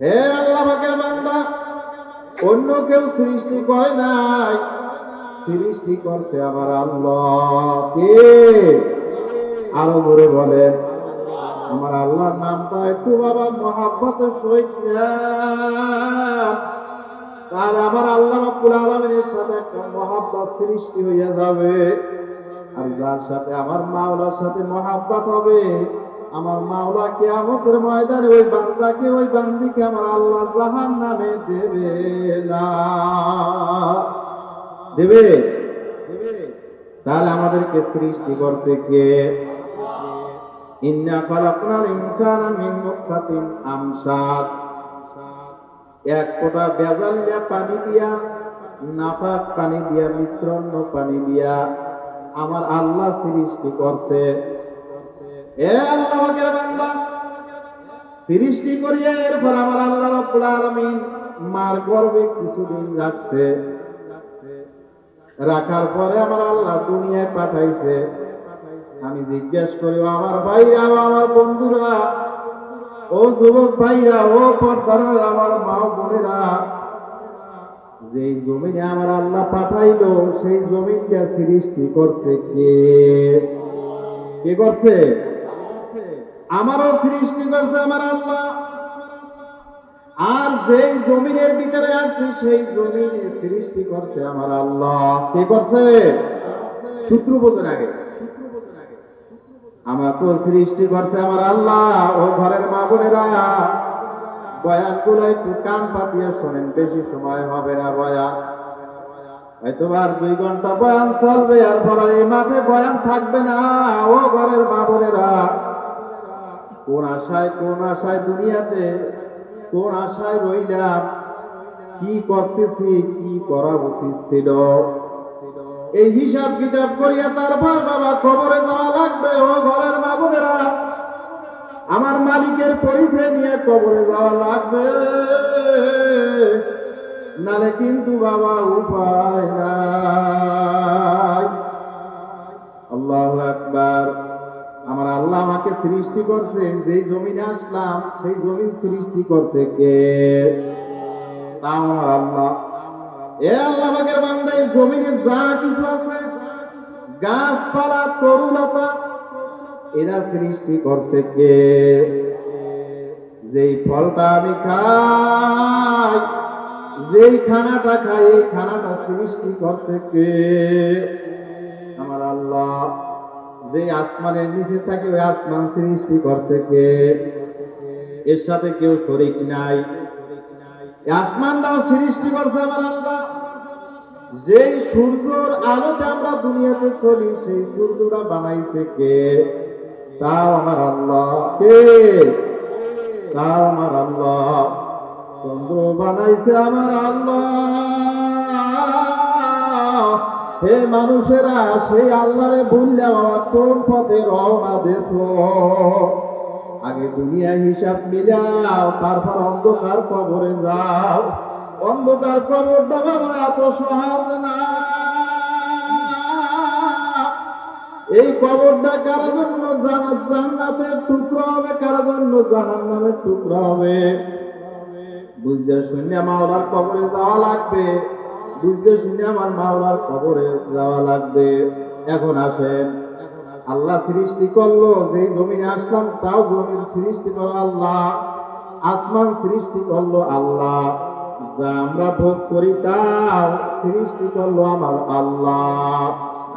হে আল্লাহ পাকের বান্দা, অন্য কেউ সৃষ্টি করে নাই। সৃষ্টি করছে আমার আল্লাহ কে আরও জোরে আমার আল্লাহর নামটা একটু বাবা মহাব্বত সহিত। তাহলে আমার আল্লাহ সাথে একটা মহাব্বত সৃষ্টি হয়ে যাবে। আর যার সাথে আমার মাওলার সাথে মহাব্বত হবে আমার মাওলা কিয়ামতের ময়দানে ওই বান্দাকে, ওই বান্দিকে আমার আল্লাহ জাহান নামে দেবে না। দেবে? তাহলে আমাদেরকে সৃষ্টি করছে কে? ইন্না খালাকনাল ইনসানা মিন আমশাজ এক ফোঁটা বেজালিয়া পানি দিয়া নাপাক পানি দিয়া, মিশ্রণ পানি দিয়া আমার আল্লাহ সৃষ্টি করছে। এ সৃষ্টি করিয়া এরপর আমার আল্লাহ রাব্বুল আলামিন মার গর্ভে কিছুদিন রাখছে। রাখার পরে আমার আল্লাহ দুনিয়ায় পাঠাইছে। আমি জিজ্ঞেস করি আমার ভাইরা আমার বন্ধুরা, ও যুবক ভাইরা, ও পর্দার আমার মা বোনেরা, যেই জমিনে আমার আল্লাহ পাঠাইলো, সেই জমিনটা সৃষ্টি করছে কে? কে করছে? আমারও সৃষ্টি করছে আমার আল্লাহ। আর যেই জমিনের ভিতরে আসছে, সেই জমিনে সৃষ্টি করছে আমার আল্লাহ। কে করছে? সূত্র বছর আগে। আমাকেও সৃষ্টি করছে আমার আল্লাহ। ও ঘরের মা বোনেরা বয়ানগুলো একটু কান পাতিয়ে শোনেন, বেশি সময় হবে না বয়ান হয়তো আর দুই ঘণ্টা বয়ান চলবে, আর পর মাঠে বয়ান থাকবে না। ও ঘরের মা বোনেরা কোন আশায় কোন আশায় দুনিয়াতে, কোন আশায় রইলাম, কি করতেছি, কি করা উচিত ছিল? এই হিসাব কিতাব করিয়া তারপর বাবা খবরে যাওয়া লাগবে। ও ঘরের মা বোনেরা, আমার মালিকের পরিচয় নিয়ে কবরে যাওয়া লাগবে। নালে কিন্তু বাবা উপায় নাই। সৃষ্টি করছে, যেই জমিনে আসলাম, সেই জমিন সৃষ্টি করছে কে? আমার আল্লাহ। এ আল্লাহ পাকের বান্দা জমিনে যা কিছু আছে, গাছপালা, তরুলতা, এরা সৃষ্টি করছে কে? যেই ফলটা আমি খাই, যেই খানাটা খাই, এই খানাটা সৃষ্টি করছে কে? আমার আল্লাহ। যে আসমানের নিচে থাকে, ওই আসমান সৃষ্টি করছে কে? এর সাথে কেউ শরিক নাই। আসমানটাও সৃষ্টি করছে আমার আল্লাহ। সূর্যর আলোতে আমরা দুনিয়াতে চলি, সেই সূর্যটা বানাইছে কে? তাও আমার আল্লাহ। কে? তাও আমার আল্লাহ। চন্দ্র বানাইছে আমার আল্লাহ। হে মানুষেরা, সেই আল্লাহরে বললাম আমার কোন পথে রওনা দেশ আগে দুনিয়া হিসাব মিলাও, তারপর অন্ধকার কবরে যাও। অন্ধকার কবরটা বাবা, এত সহজ না। এই কবরটা কারোর জন্য? জান্নাত জান্নাতের টুকরো হবে কারোর জন্য? জাহান্নামের টুকরো হবে। বুঝতে শুনে মাওলার কবরে যাওয়া লাগবে। বুঝতে শুনে আমার মাওলার কবরে যাওয়া লাগবে। এখন আসেন। আল্লাহ সৃষ্টি করল যে জমিনে আসলাম তাও জমিন সৃষ্টি করল আল্লাহ। আসমান সৃষ্টি করল আল্লাহ। যা আমরা ভোগ করি তাও সৃষ্টি করল আমার আল্লাহ।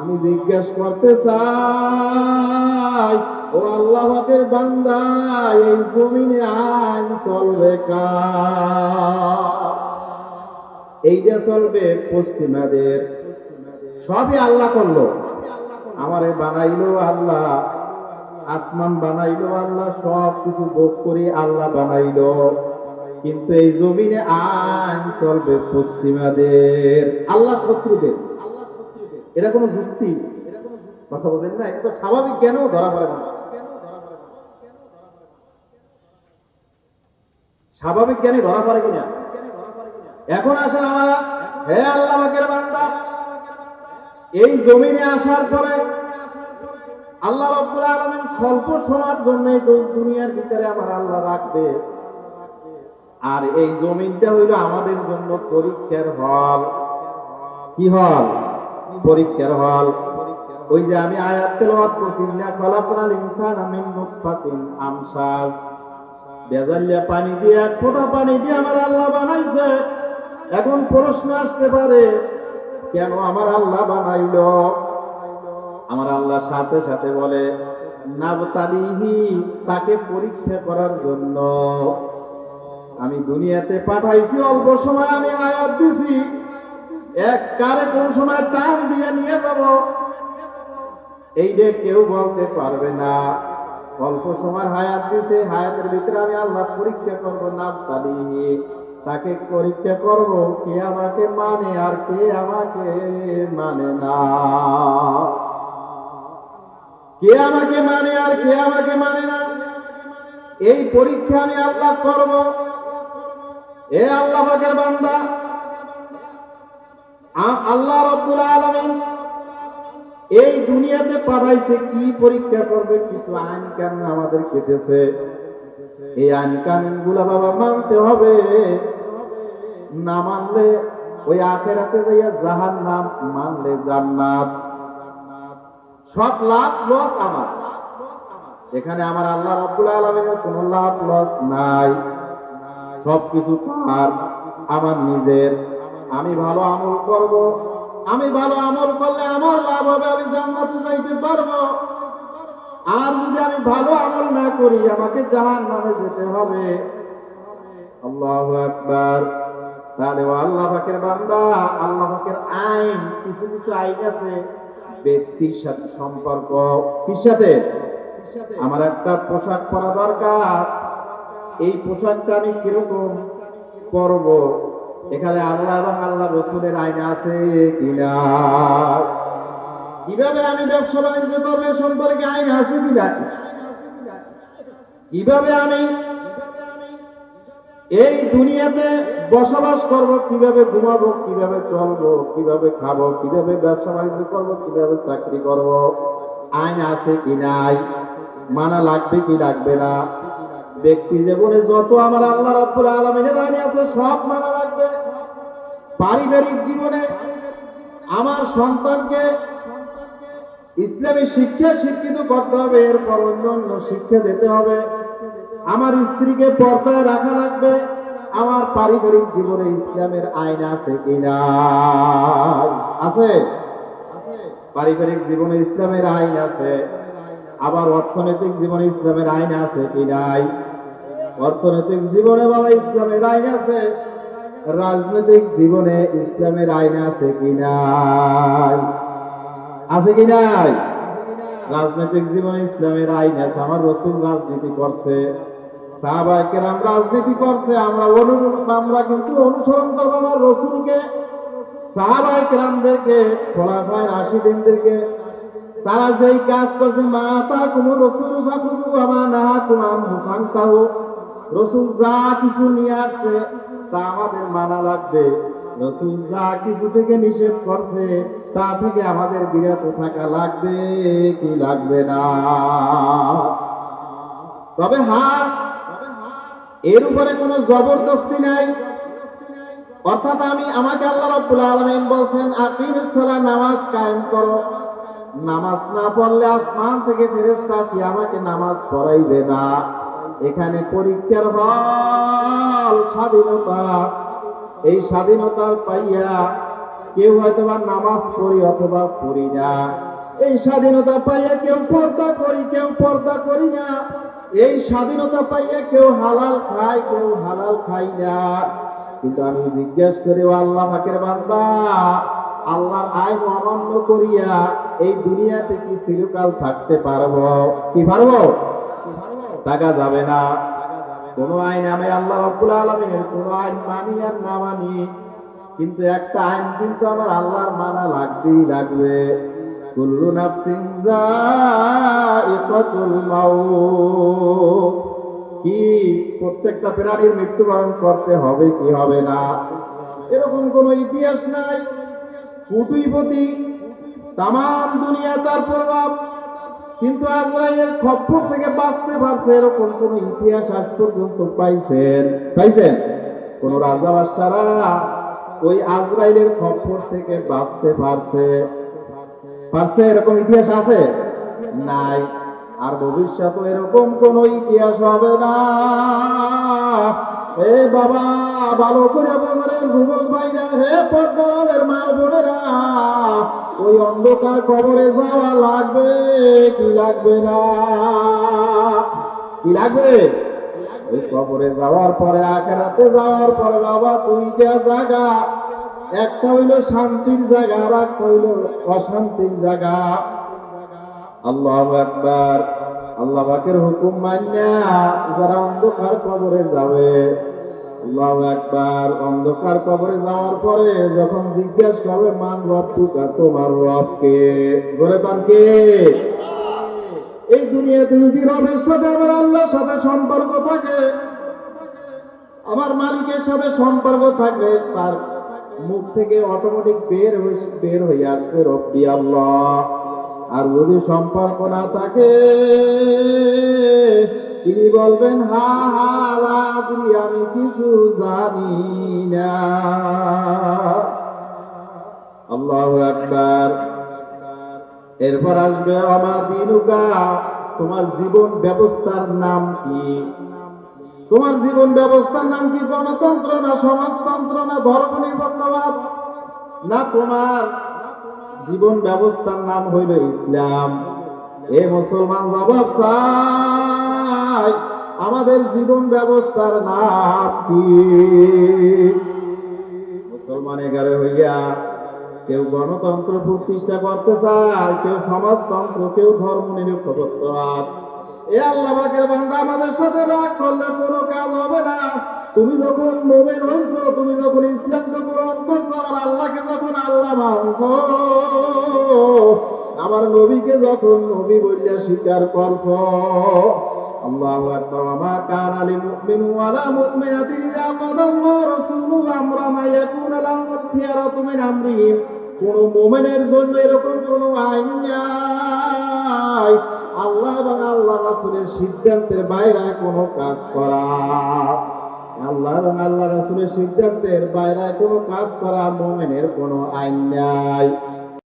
আমি জিজ্ঞেস করতে চাই, ও আল্লাহ বান্দা, এই জমিনে আইন চলবে কার? এইটা চলবে পশ্চিমাদের। সবই আল্লাহ করল। আমারে বানাইলো আল্লাহ, আসমান বানাইলো আল্লাহ সব কিছু ভোগ করে আল্লাহ বানাইলো। কিন্তু এই জমিনে আইন চলবে পশ্চিমাদের। আল্লাহ শত্রুদের। এটা কোনো যুক্তি? কথা বলেন না? এটা স্বাভাবিক কেন ধরা পড়ে না। স্বাভাবিক জ্ঞানে ধরা পড়ে কিনা? এখন আসেন আমরা। হে আল্লাহ বান্দা, এই জমিনে আসার পরে আল্লাহ রব্বুল আলামিন স্বল্প সময়ের জন্য দুনিয়ার ভিতরে আমার আল্লাহ রাখবে। আর এই জমিনটা হইল আমাদের জন্য পরীক্ষার হল। কি হল? পরীক্ষার হল। ওই যে আমি আয়াত তেলাওয়াত করছি না খলাকনাল ইনসানা মিন আমসাজ। বেজাল্লা পানি দিয়ে এক পানি দিয়ে আমার আল্লাহ বানাইছে। এখন প্রশ্ন আসতে পারে, কেন আমার আল্লাহ বানাইলো? আমার আল্লাহ সাথে সাথে বলে, নাবতালিহি, তাকে পরীক্ষা করার জন্য। আমি দুনিয়াতে পাঠাইছি, অল্প সময় আমি আয়াত দিছি। এক কারে কোন সময় টান দিয়ে নিয়ে যাব। এই যে কেউ বলতে পারবে না। অল্প সময় হায়াত দিছে, হায়াতের ভিতরে আমি আল্লাহ পরীক্ষা করব নাবতালিহি। তাকে পরীক্ষা করব, কে আমাকে মানে আর কে আমাকে মানে না। কে আমাকে মানে আর কে আমাকে মানে না? এই পরীক্ষা আমি আল্লাহ করব। এ আল্লাহ বান্দা। আল্লাহ রব্বুল আলামিন এই দুনিয়াতে পাঠাইছে, কি পরীক্ষা করবে, কিছু আইন কানুন আমাদের কেটেছে এই আইন কানুনগুলা বাবা মানতে হবে। না মানলে ওই আখেরাতে যাইয়া জাহান নাম মানলে জান্নাত। সব লাভ লস আমার। এখানে আমার আল্লাহ রব্বুল আলমিনের কোন লাভ লস নাই। সবকিছু তার, আমার নিজের। আমি ভালো আমল করব। আমি ভালো আমল করলে আমার লাভ হবে, আমি জান্নাতে যাইতে পারব। আর যদি আমি ভালো আমল না করি, আমাকে জাহান নামে যেতে হবে। আল্লাহ আকবার। তাহলে আল্লাহ পাকের বান্দা, আল্লাহ পাকের আইন, কিছু কিছু আইন আছে। ব্যক্তির সাথে সম্পর্ক। কির সাথে? আমার একটা পোশাক পরা দরকার। এই পোশাকটা আমি কীরকম পরব? এখানে আল্লাহ এবং আল্লাহ রসুলের আইন আছে কিনা? কীভাবে আমি ব্যবসা বাণিজ্য করব সম্পর্কে আইন আছে কিনা? কীভাবে আমি এই দুনিয়াতে বসবাস করব, কীভাবে ঘুমাবো, কীভাবে চলবো, কীভাবে খাব, কীভাবে ব্যবসা বাণিজ্য করব, কীভাবে চাকরি করব, আইন আছে কি নাই, মানা লাগবে কি লাগবে না, ব্যক্তি জীবনে যত আমার আল্লাহ রাব্বুল আলামিনের আইন আছে সব মানা লাগবে, পারিবারিক জীবনে আমার সন্তানকে ইসলামী শিক্ষা শিক্ষিত করতে হবে, এরপর অন্য অন্য শিক্ষা দিতে হবে আমার স্ত্রীকে পর্দায় রাখা লাগবে। আমার পারিবারিক জীবনে ইসলামের আইন আছে কিনা আছে? পারিবারিক জীবনে ইসলামের আইন আছে। আবার অর্থনৈতিক জীবনে ইসলামের আইন আছে কি নাই? অর্থনৈতিক জীবনে বাবা ইসলামের আইন আছে। রাজনৈতিক জীবনে ইসলামের আইন আছে কি নাই? আছে কি নাই? রাজনৈতিক জীবনে ইসলামের আইন আছে। আমার রসুল রাজনীতি করছে। সাহাবায়ে কেরাম রাজনীতি করছে, আমরা আমরা কিন্তু অনুসরণ করব আমার রসুলকে। সাহাবায়ে কেরামদেরকে খোলাফায় রাশিদিনদেরকে, তারা যেই কাজ করছে মাতা কুমু রসুল ফাকুদু আমা নাহা কুমান মুখান্তাহু রসুল যা কিছু নিয়ে আসছে, তা আমাদের মানা লাগবে। রসুল যা কিছু থেকে নিষেধ করছে, তা থেকে আমাদের বিরত থাকা লাগবে কি লাগবে না? তবে হ্যাঁ এর উপরে কোনো জবরদস্তি নাই। অর্থাৎ আমি, আমাকে আল্লাহ রাব্বুল আলামিন বলছেন আকিমিস সালাহ নামাজ কায়েম করো। নামাজ না পড়লে আসমান থেকে ফেরেশতা আসি, আমাকে নামাজ পড়াইবে না। এখানে পরীক্ষার হল স্বাধীনতা। এই স্বাধীনতার পাইয়া কেউ হয়তো বা নামাজ পড়ি অথবা পড়ি না। এই স্বাধীনতা পাইয়া কেউ পর্দা করি, কেউ পর্দা করি না। এই স্বাধীনতা পাইয়া কেউ হালাল খায়, কেউ হালাল খাই না। কিন্তু আমি জিজ্ঞেস করি আল্লাহ পাকের বান্দা, আল্লাহর আইন অমান্য করিয়া এই দুনিয়াতে কি চিরকাল থাকতে পারব? কি পারব? থাকা যাবে না। কোন আইন আমি আল্লাহ রব্বুল আলমিনের, কোন আইন মানি আর না মানি, কিন্তু একটা আইন কিন্তু আমার আল্লাহর মানা লাগবেই লাগবে। কুল্লু নাফসিন যায়িকাতুল মাউত। কি প্রত্যেকটা প্রাণীর মৃত্যুবরণ করতে হবে, কি হবে না? এরকম কোন ইতিহাস নাই। কুটিপতি তাম দুনিয়া তার প্রভাব। কিন্তু আজরাইলের খপ্পর থেকে বাঁচতে পারছে এরকম কোন ইতিহাস আজ পর্যন্ত পাইছেন। পাইছেন? কোন রাজা বাদশারা ওই আজরাইলের খপ্পর থেকে বাঁচতে পারছে। পারছে? এরকম ইতিহাস আছে? নাই। আর ভবিষ্যতে এরকম কোন ইতিহাস হবে না। এ বাবা, ভালো করে বলে যুবক ভাইরা, হে পদ্মের মা বোনেরা, ওই অন্ধকার কবরে যাওয়া লাগবে কি লাগবে না? কি লাগবে? ওই কবরে যাওয়ার পরে, আখেরাতে যাওয়ার পরে, বাবা দুইটা জায়গা একটা হইল শান্তির জায়গা, আর একটা হইল অশান্তির জায়গা। আল্লাহ একবার আল্লাহ পাকের হুকুম মান্যা যারা অন্ধকার কবরে যাবে। আল্লাহ একবার অন্ধকার কবরে যাওয়ার পরে যখন জিজ্ঞেস করবে, মান রব্বুকা, তোমার রবকে? জোরে পান কে? এই দুনিয়াতে যদি রবের সাথে আমার আল্লাহর সাথে সম্পর্ক থাকে, আমার মালিকের সাথে সম্পর্ক থাকে, তার মুখ থেকে অটোমেটিক বের হয়ে বের হয়ে আসবে রব্বি আল্লাহ। আর যদি সম্পর্ক না থাকে, তিনি বলবেন, হা হা আমি কিছু জানি না। আল্লাহু আকবার। এরপর আসবে আমার দিনুকা, তোমার জীবন ব্যবস্থার নাম কি? তোমার জীবন ব্যবস্থার নাম কি গণতন্ত্র না সমাজতন্ত্র না ধর্ম নিরপেক্ষবাদ না তোমার জীবন ব্যবস্থার নাম হইল ইসলাম। এ মুসলমান জবাব চাই, আমাদের জীবন ব্যবস্থার নাম কি? মুসলমান এগারে হইয়া কেউ গণতন্ত্র প্রতিষ্ঠা করতে চায়, কেউ সমাজতন্ত্র, কেউ ধর্ম নিরপেক্ষবাদ এ আল্লাহ পাকের বান্দা আমাদের সাথে রাগ করলে কোনো কাজ হবে না। তুমি যখন মোমেন হইছো, তুমি যখন গ্রহণ করছ আল্লাহকে যখন আল্লাহ মানছো, আমার নবীকে যখন নবী বলিয়া স্বীকার করছ, আল্লাহু আকবার। মা কান আলী মুমিন ইযা আমরান ইয়াকুনা কোন মোমেনের জন্য এরকম কোন আইন নাই। আল্লাহ এবং আল্লাহ রাসুলের সিদ্ধান্তের বাইরে কোনো কাজ করা। আল্লাহ এবং আল্লাহ রাসুলের সিদ্ধান্তের বাইরে কোনো কাজ করা মোমেনের কোনো আইন নাই।